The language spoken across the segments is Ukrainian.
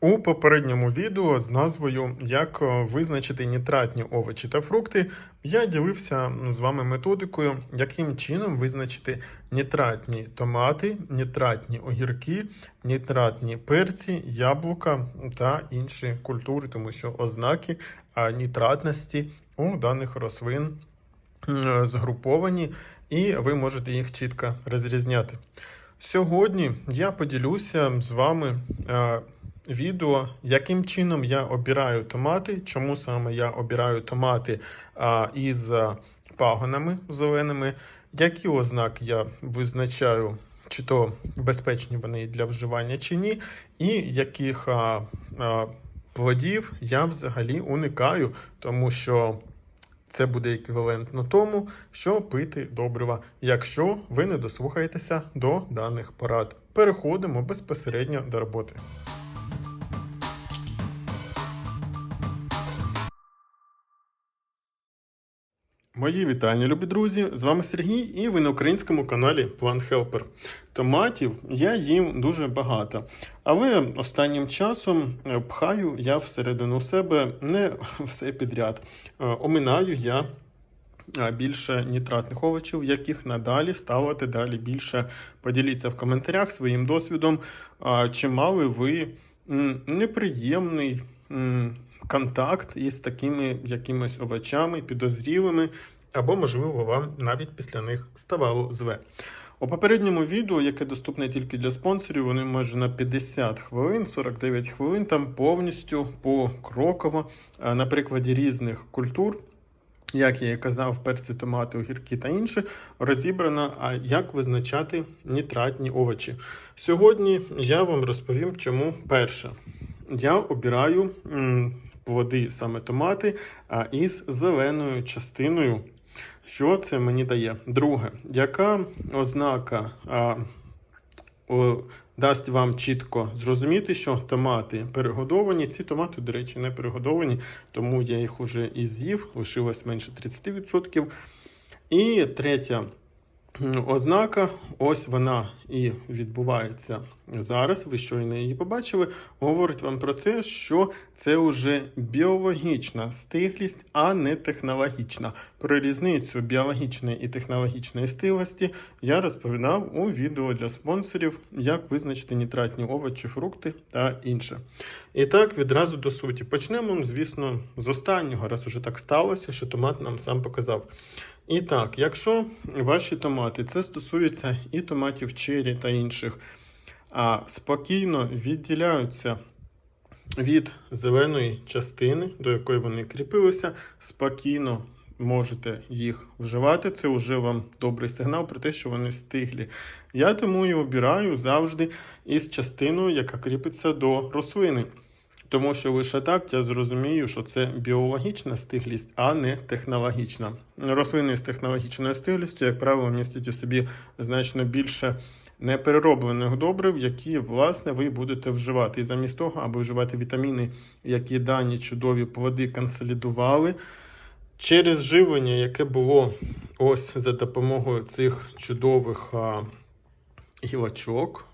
У попередньому відео з назвою Як е, визначити нітратні овочі та фрукти я ділився з вами методикою, яким чином визначити нітратні томати, нітратні огірки, нітратні перці, яблука та інші культури, тому що ознаки нітратності у даних рослин згруповані, і ви можете їх чітко розрізняти. Сьогодні я поділюся з вами е, відео, яким чином я обираю томати, чому саме я обираю томати із пагонами зеленими, які ознаки я визначаю, чи то безпечні вони для вживання чи ні, і яких а, а, плодів я взагалі уникаю, тому що. Це буде еквівалентно тому, що пити добрива, якщо ви не дослухаєтеся до даних порад. Переходимо безпосередньо до роботи. Мої вітання, любі друзі! З вами Сергій, і ви на українському каналі Plant Helper. Томатів я їм дуже багато, але останнім часом е, пхаю я всередину себе не все підряд. Е, Оминаю я е, більше нітратних овочів, яких надалі ставити далі більше. Поділіться в коментарях своїм досвідом, чи мали ви неприємний. Контакт із такими якимись овочами, підозрілими, або, можливо, вам навіть після них ставало зле. У попередньому відео, яке доступне тільки для спонсорів, вони майже на 50 хвилин, 49 хвилин, там повністю покроково е, на прикладі різних культур. Як я і казав, перці, томати, огірки та інше розібрано, а як визначати нітратні овочі. Сьогодні я вам розповім, чому перше. Я обираю плоди саме томати із зеленою частиною. Що це мені дає? Друге, яка ознака а, о, дасть вам чітко зрозуміти, що томати перегодовані. Ці томати, до речі, не перегодовані, тому я їх уже і з'їв, лишилось менше 30%. І третя ознака, ось вона і відбувається зараз. Ви щойно її побачили. Говорить вам про те, що це вже біологічна стиглість, а не технологічна. Про різницю біологічної і технологічної стиглості я розповідав у відео для спонсорів, як визначити нітратні овочі, фрукти та інше. І так, відразу до суті. Почнемо, звісно, з останнього, раз уже так сталося, що томат нам сам показав. І так, якщо ваші томати, це стосується і томатів чері та інших, а спокійно відділяються від зеленої частини, до якої вони кріпилися, спокійно можете їх вживати. Це вже вам добрий сигнал про те, що вони стиглі. Я тому і обираю завжди із частиною, яка кріпиться до рослини. Тому що лише так я зрозумію, що це біологічна стиглість, а не технологічна. Рослини з технологічною стиглістю, як правило, містять у собі значно більше неперероблених добрив, які, власне, ви будете вживати. І замість того, аби вживати вітаміни, які дані чудові плоди консолідували. Через живлення, яке було ось за допомогою цих чудових а, гілочок,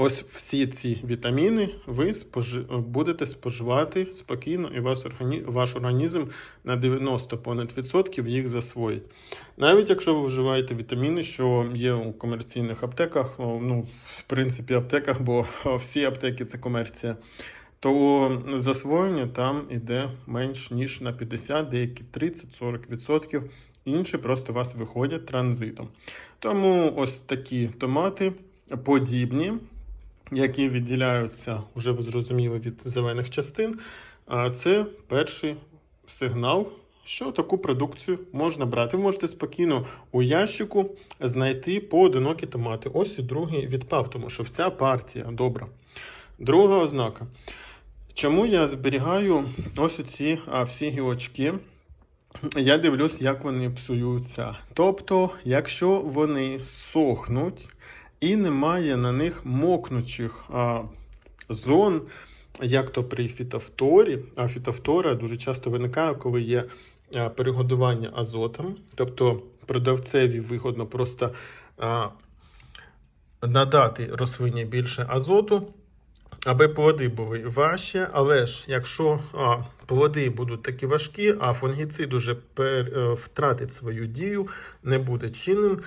Ось всі ці вітаміни ви спожи... будете споживати спокійно, і вас органі... ваш організм на 90 понад відсотків їх засвоїть. Навіть якщо ви вживаєте вітаміни, що є у комерційних аптеках, ну, в принципі, аптеках, бо всі аптеки це комерція, то засвоєння там іде менш ніж на 50, деякі 30-40%. Інші просто вас виходять транзитом. Тому ось такі томати подібні які відділяються, вже ви зрозуміли, від зелених частин. Це перший сигнал, що таку продукцію можна брати. Ви можете спокійно у ящику знайти поодинокі томати. Ось і другий відпав, тому що вся партія добра. Друга ознака. Чому я зберігаю ось ці всі гілочки? Я дивлюсь, як вони псуються. Тобто, якщо вони сохнуть, і немає на них мокнучих а, зон, як то при фітофторі. А фітофтора дуже часто виникає, коли є перегодування азотом. Тобто продавцеві вигодно просто а, надати рослині більше азоту, аби плоди були важчі, але ж якщо а, плоди будуть такі важкі, а фунгіцид уже пер, е, втратить свою дію, не буде чинним,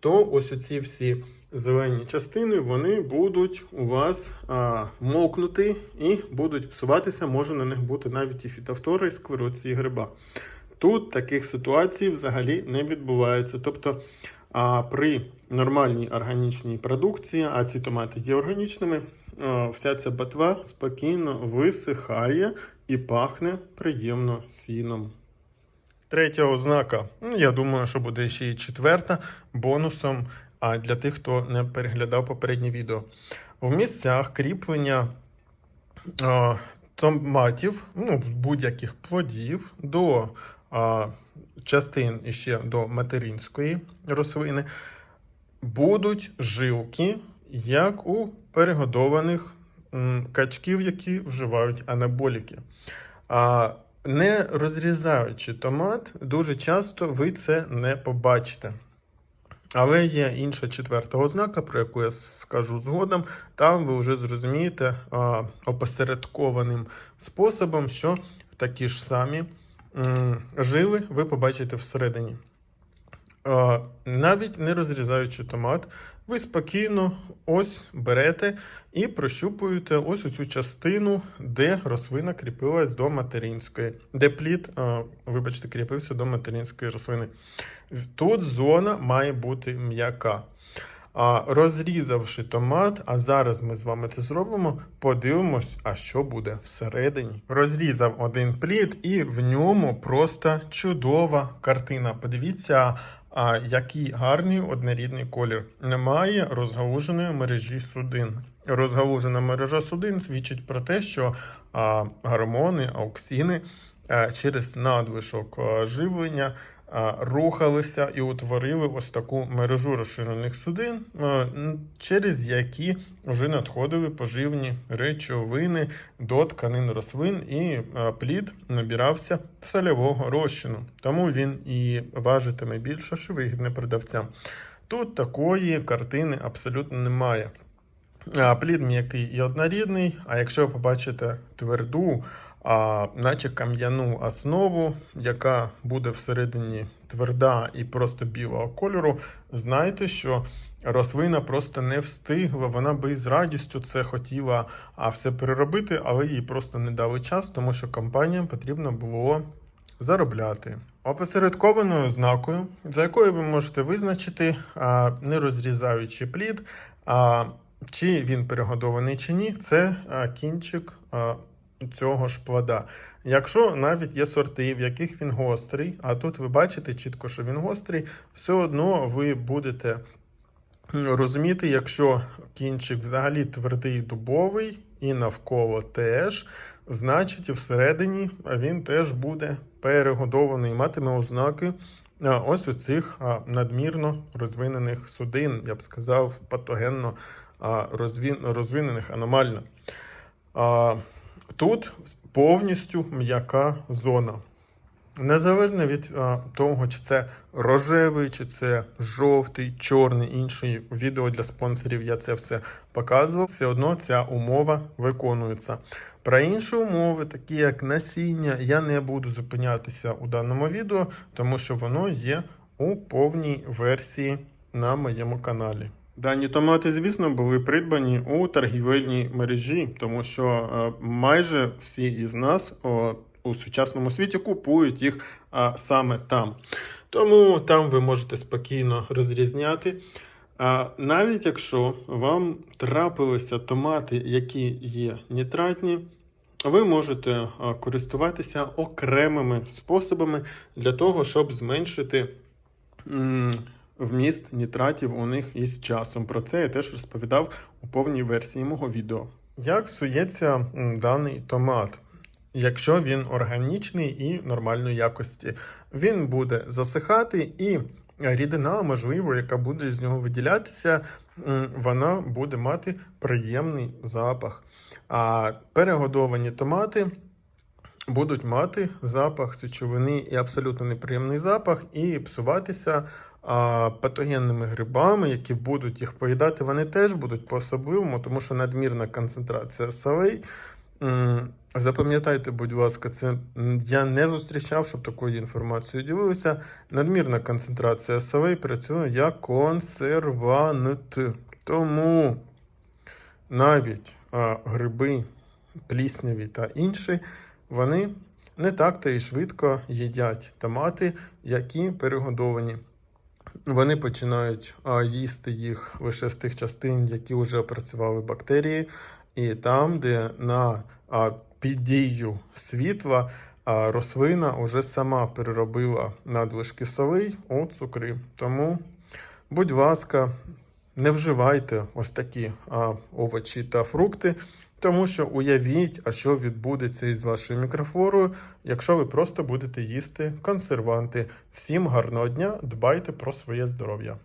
то ось оці всі зелені частини вони будуть у вас а, мокнути і будуть псуватися, може на них бути навіть і фітофтора, і сквероції гриба. Тут таких ситуацій взагалі не відбувається. Тобто а при нормальній органічній продукції, а ці томати є органічними, вся ця ботва спокійно висихає і пахне приємно сіном. Третя ознака, ну, я думаю, що буде ще і четверта бонусом а для тих, хто не переглядав попереднє відео. В місцях кріплення а, томатів, ну, будь-яких плодів до а, частин іще до материнської рослини будуть жилки, як у перегодованих качків, які вживають анаболіки. А, не розрізаючи томат, дуже часто ви це не побачите. Але є інша четверта ознака, про яку я скажу згодом. Там ви вже зрозумієте опосередкованим способом, що такі ж самі жили ви побачите всередині. А, навіть не розрізаючи томат, ви спокійно ось берете і прощупуєте ось цю частину, де рослина кріпилась до материнської, де плід, вибачте, кріпився до материнської рослини. Тут зона має бути м'яка. А розрізавши томат, а зараз ми з вами це зробимо, подивимось, а що буде всередині. Розрізав один плід, і в ньому просто чудова картина. Подивіться, а, який гарний однорідний колір. Немає розгалуженої мережі судин. Розгалужена мережа судин свідчить про те, що гормони, ауксіни а, через надвишок а, живлення рухалися і утворили ось таку мережу розширених судин, через які вже надходили поживні речовини до тканин рослин, і плід набирався сольового розчину. Тому він і важитиме більше, що вигідне продавцям. Тут такої картини абсолютно немає. Плід м'який і однорідний, а якщо ви побачите тверду, а, наче кам'яну основу, яка буде всередині тверда і просто білого кольору, знайте, що рослина просто не встигла, вона би з радістю це хотіла все переробити, але їй просто не дали час, тому що компаніям потрібно було заробляти. Опосередкованою ознакою, за якою ви можете визначити, не розрізаючи плід, чи він перегодований чи ні, це кінчик цього ж плода. Якщо навіть є сорти, в яких він гострий, а тут ви бачите чітко, що він гострий, все одно ви будете розуміти, якщо кінчик взагалі твердий дубовий і навколо теж, значить всередині він теж буде перегодований, матиме ознаки ось у цих надмірно розвинених судин, я б сказав, патогенно розвинених аномально. Тут повністю м'яка зона. Незалежно від а, того, чи це рожевий, чи це жовтий, чорний, інший відео для спонсорів, я це все показував. Все одно ця умова виконується. Про інші умови, такі як насіння, я не буду зупинятися у даному відео, тому що воно є у повній версії на моєму каналі. Дані томати, звісно, були придбані у торгівельній мережі, тому що е, майже всі із нас у сучасному світі купують їх саме там. Тому там ви можете спокійно розрізняти. Навіть якщо вам трапилися томати, які є нітратні, ви можете користуватися окремими способами для того, щоб зменшити вміст нітратів у них із часом. Про це я теж розповідав у повній версії мого відео. Як псується даний томат? Якщо він органічний і нормальної якості, він буде засихати, і рідина, можливо, яка буде з нього виділятися, вона буде мати приємний запах. А перегодовані томати будуть мати запах сечовини і абсолютно неприємний запах, і псуватися патогенними грибами, які будуть їх поїдати, вони теж будуть по-особливому, тому що надмірна концентрація солей. Запам'ятайте, будь ласка, це я не зустрічав, щоб такою інформацією ділилися. Надмірна концентрація солей працює як консервант. Тому навіть а, гриби, плісняві та інші, вони не так то і швидко їдять томати, які перегодовані. Вони починають їсти їх лише з тих частин, які вже опрацювали бактерії, і там, де на під дією світла рослина вже сама переробила надлишки солей у цукри. Тому, будь ласка, не вживайте ось такі овочі та фрукти, тому що уявіть, а що відбудеться із вашою мікрофлорою, якщо ви просто будете їсти консерванти. Всім гарного дня, дбайте про своє здоров'я.